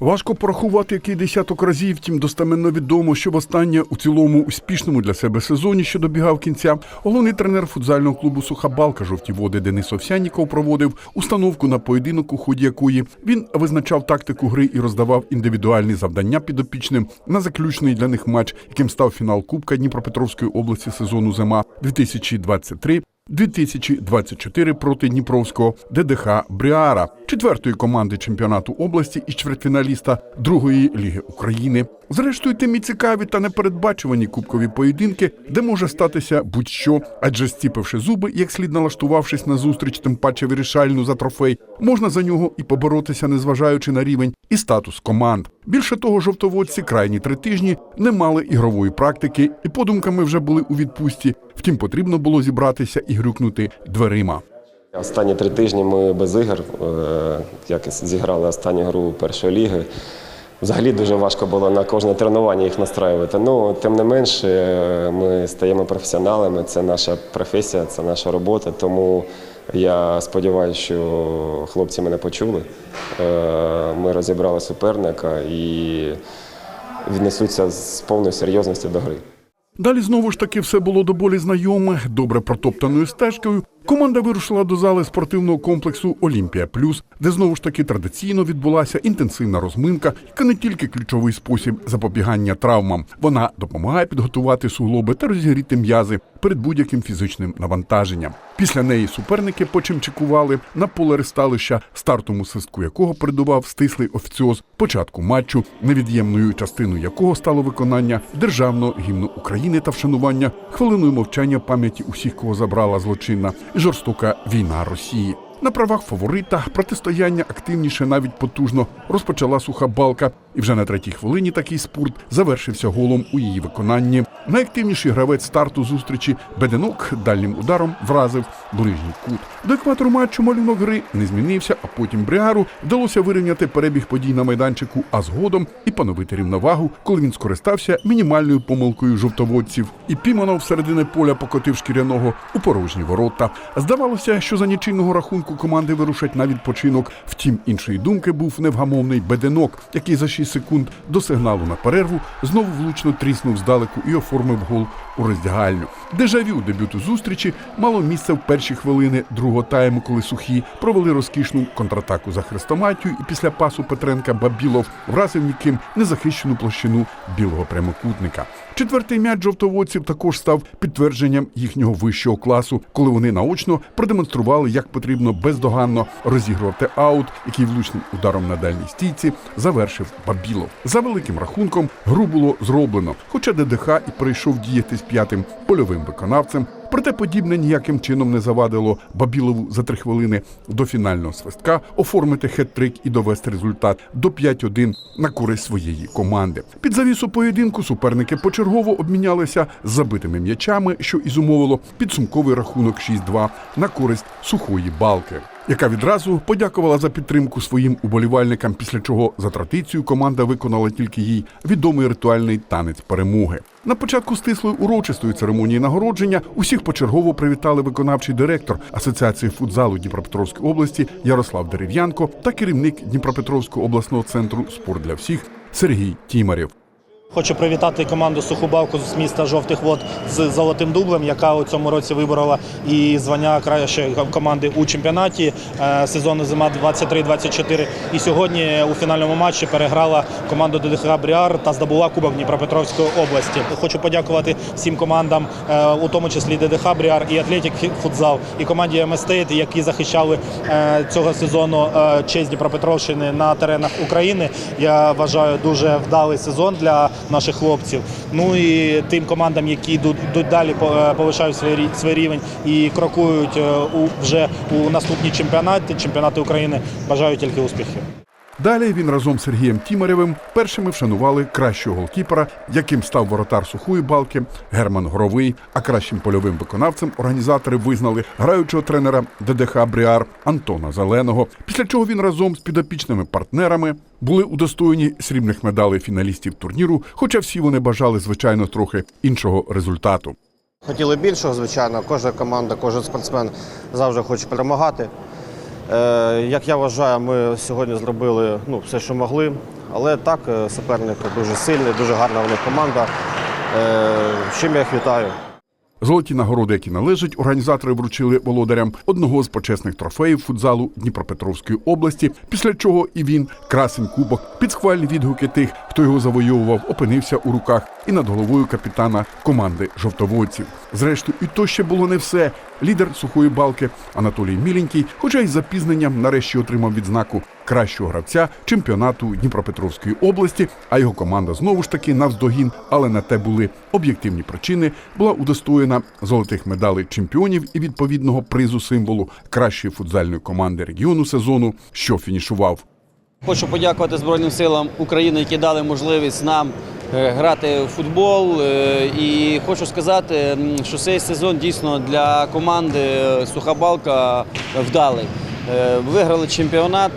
Важко порахувати, який десяток разів, втім достеменно відомо, що востаннє у цілому успішному для себе сезоні, що добігав кінця, головний тренер футзального клубу Суха Балка жовті води Денис Овсянніков проводив установку на поєдинок, у ході якої він визначав тактику гри і роздавав індивідуальні завдання підопічним. На заключний для них матч, яким став фінал Кубка Дніпропетровської області сезону зима 2023 2024 проти Дніпровського ДДХ Бріара, четвертої команди чемпіонату області і чвертьфіналіста другої ліги України. Зрештою, тим і цікаві та непередбачувані кубкові поєдинки, де може статися будь-що, адже стіпивши зуби, як слід налаштувавшись на зустріч, тим паче вирішальну за трофей, можна за нього і поборотися, незважаючи на рівень і статус команд. Більше того, жовтоводці крайні три тижні не мали ігрової практики і подумками вже були у відпустці. Втім, потрібно було зібратися і грюкнути дверима. Останні три тижні ми без ігор, е, як зіграли останню гру першої ліги. Взагалі дуже важко було на кожне тренування їх настраювати. Ну, тим не менш, е, ми стаємо професіоналами, це наша професія, це наша робота. Тому я сподіваюся, що хлопці мене почули. Е, Ми розібрали суперника і віднесуться з повною серйозністю до гри. Далі знову ж таки все було до болі знайоме, добре протоптаною стежкою. Команда вирушила до зали спортивного комплексу Олімпія Плюс, де знову ж таки традиційно відбулася інтенсивна розминка, яка не тільки ключовий спосіб запобігання травмам. Вона допомагає підготувати суглоби та розігріти м'язи перед будь-яким фізичним навантаженням. Після неї суперники почимчикували на поле ресталища, стартовому свистку якого передував стислий офіціоз початку матчу, невід'ємною частиною якого стало виконання державного гімну України та вшанування хвилиною мовчання пам'яті усіх, кого забрала злочинна жорстока війна Росії. На правах фаворита протистояння активніше, навіть потужно розпочала суха балка, і вже на третій хвилині такий спорт завершився голом у її виконанні. Найактивніший гравець старту зустрічі Беденок дальнім ударом вразив ближній кут. До екватору матчу малюнок гри не змінився, а потім Бріару вдалося вирівняти перебіг подій на майданчику, а згодом і поновити рівновагу, коли він скористався мінімальною помилкою жовтоводців. І Піманов всередине поля покотив шкіряного у порожні ворота. Здавалося, що за нічийного рахунку команди вирушать на відпочинок. Втім, іншої думки був невгамовний Беденок, який за 6 секунд до сигналу на перерву знову влучно тріснув здалеку і оформив гол у роздягальню. Дежавю дебюту зустрічі мало місце в перші хвилини другого тайму, коли сухі провели розкішну контратаку за хрестоматію, і після пасу Петренка Бабілов вразив ніким незахищену площину білого прямокутника. Четвертий м'яч жовтоводців також став підтвердженням їхнього вищого класу, коли вони наочно продемонстрували, як потрібно бездоганно розігрувати аут, який влучним ударом на дальній стійці завершив Бабілов. За великим рахунком гру було зроблено, хоча ДДХ і прийшов діяти з п'ятим польовим виконавцем. Проте подібне ніяким чином не завадило Бабілову за три хвилини до фінального свистка оформити хет-трик і довести результат до 5-1 на користь своєї команди. Під завісу поєдинку суперники почергово обмінялися забитими м'ячами, що і зумовило підсумковий рахунок 6-2 на користь сухої балки. Яка відразу подякувала за підтримку своїм уболівальникам, після чого за традицією команда виконала тільки їй відомий ритуальний танець перемоги. На початку стислої урочистої церемонії нагородження усіх почергово привітали виконавчий директор Асоціації футзалу Дніпропетровської області Ярослав Дерев'янко та керівник Дніпропетровського обласного центру Спорт для всіх Сергій Тімарєв. Хочу привітати команду Сухобавку з міста Жовтих Вод з золотим дублем, яка у цьому році виборола і звання кращої команди у чемпіонаті е, сезону зима 23-24. І сьогодні у фінальному матчі переграла команду ДДХ Бріар та здобула Кубок Дніпропетровської області. Хочу подякувати всім командам, е, у тому числі ДДХ Бріар і Атлетік Футзал, і команді МСТейт, які захищали е, цього сезону честь Дніпропетровщини на теренах України. Я вважаю дуже вдалий сезон для наших хлопців. Ну і тим командам, які йдуть далі, е, повишають свій, рівень і крокують е, у вже у наступні чемпіонати, чемпіонати України. Бажаю тільки успіхів. Далі він разом з Сергієм Тімарєвим першими вшанували кращого голкіпера, яким став воротар сухої балки Герман Горовий. А кращим польовим виконавцем організатори визнали граючого тренера ДДХ Бріар Антона Зеленого. Після чого він разом з підопічними партнерами були удостоєні срібних медалей фіналістів турніру, хоча всі вони бажали звичайно трохи іншого результату. Хотіли більшого, звичайно. Кожна команда, кожен спортсмен завжди хоче перемагати. Е, як я вважаю, ми сьогодні зробили ну, все, що могли. Але так, е, суперник дуже сильний, дуже гарна в команда. Е, чим я їх вітаю. Золоті нагороди, які належать, організатори вручили володарям одного з почесних трофеїв футзалу Дніпропетровської області, після чого і він, красень кубок, під схвальні відгуки тих, хто його завойовував, опинився у руках і над головою капітана команди жовтоводців. Зрештою, і то ще було не все. Лідер сухої балки Анатолій Міленький, хоча й запізненням, нарешті отримав відзнаку кращого гравця чемпіонату Дніпропетровської області. А його команда знову ж таки навздогін, але на те були об'єктивні причини. Була удостоєна золотих медалей чемпіонів і відповідного призу символу кращої футзальної команди регіону сезону, що фінішував. Хочу подякувати Збройним силам України, які дали можливість нам е, грати в футбол. Е, І хочу сказати, що цей сезон дійсно для команди е, Суха Балка вдалий. Виграли чемпіонат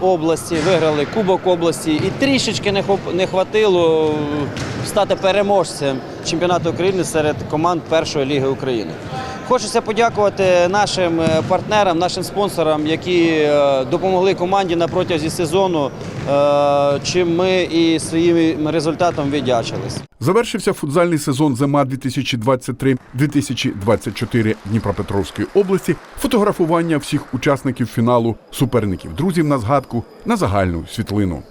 області, виграли Кубок області і трішечки не не хватило е, стати переможцем чемпіонату України серед команд першої ліги України. Хочеться подякувати нашим е, партнерам, нашим спонсорам, які е, допомогли команді на протязі сезону, чим ми і своїм результатом віддячились. Завершився футзальний сезон зима 2023-2024 Дніпропетровської області. Фотографування всіх учасників фіналу, суперників, друзів на згадку на загальну світлину.